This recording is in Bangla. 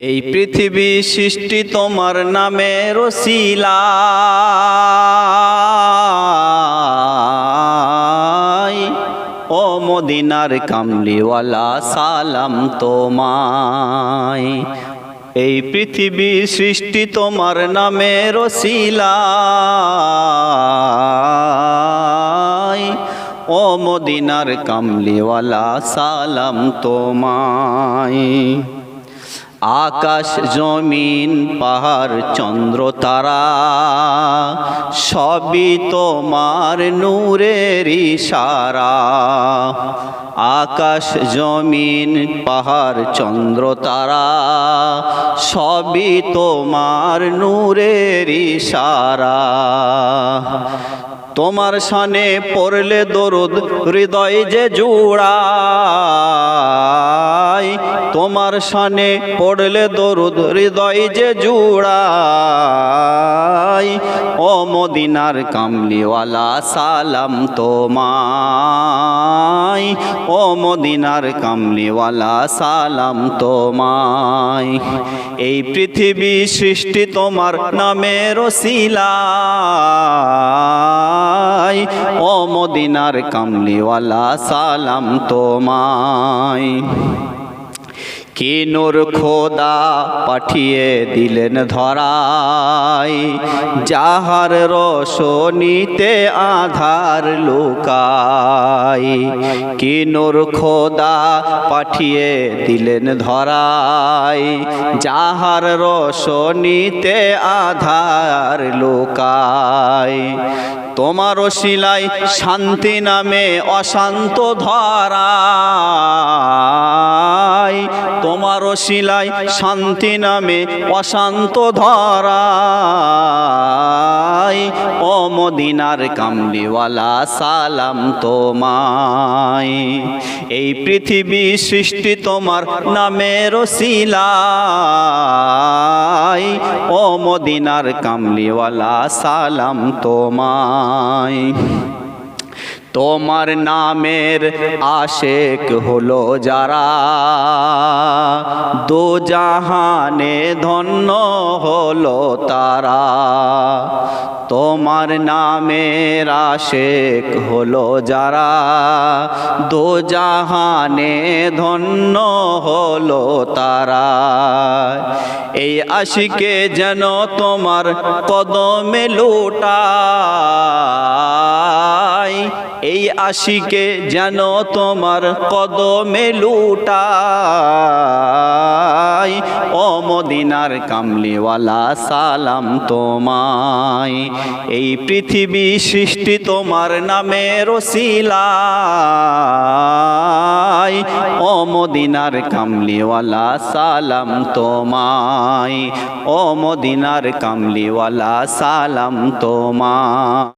এই পৃথিবী সৃষ্টি তোমার নামে রসিলা ও মদিনার কামলিওয়ালা, সালাম তোমায়। এই পৃথিবী সৃষ্টি তোমার নামে রসিলা ও মদিনার কামলিওয়ালা, সালাম তোমায়। আকাশ জমিন, পাহাড়, চন্দ্র, তারা, সবই তোমার নূরের ইশারা। আকাশ জমিন, পাহাড়, চন্দ্র, তারা, সবই তোমার নূরের ইশারা। তোমার সানে পড়লে দরুদ, হৃদয় যে জুড়াই তোমার সানে পড়লে দরুদ হৃদয় যে জুড়াই। ও মদিনার কামলিওয়ালা, সালাম তোমায়। ও মদিনার কামলিওয়ালা, সালাম তোমায়। এই পৃথিবী সৃষ্টি তোমার নামে রসিলাই ও মদিনার কামলিওয়ালা, সালাম তোমায়। কি নূর খোদা পাঠিয়ে দিলেন ধরাই। যাহার রসনীতে আধার লুকাই কি নূর খোদা পাঠিয়ে দিলেন ধরাই। যাহার রসনীতে আধার লুকায় তোমার শিলাই শান্তি নামে অশান্ত ধরায় তোমার শিলাই শান্তি নামে অশান্ত ধরায়। ও মদিনার কামলিওয়ালা, সালাম তোমায়। এই পৃথিবী সৃষ্টি তোমার নামে রসিলাই ও মদিনার কামলিওয়ালা, সালাম তোমায়। তোমার নামের আশেক হলো যারা। দো জাহানে ধন্য হলো তারা। তোমার নামের আশেক হলো যারা। দো জাহানে ধন্য হলো তারা। এই আশিকে যেন তোমার কদমে এই আশিকে যেন তোমার কদমে লুটাই। ও মদিনার কামলিওয়ালা, সালাম তোমায়। এই পৃথিবী সৃষ্টি তোমার নামে রসিলাই ও মদিনার কামলিওয়ালা, সালাম তোমায়। ও মদিনার কামলিওয়ালা, সালাম তোমায়।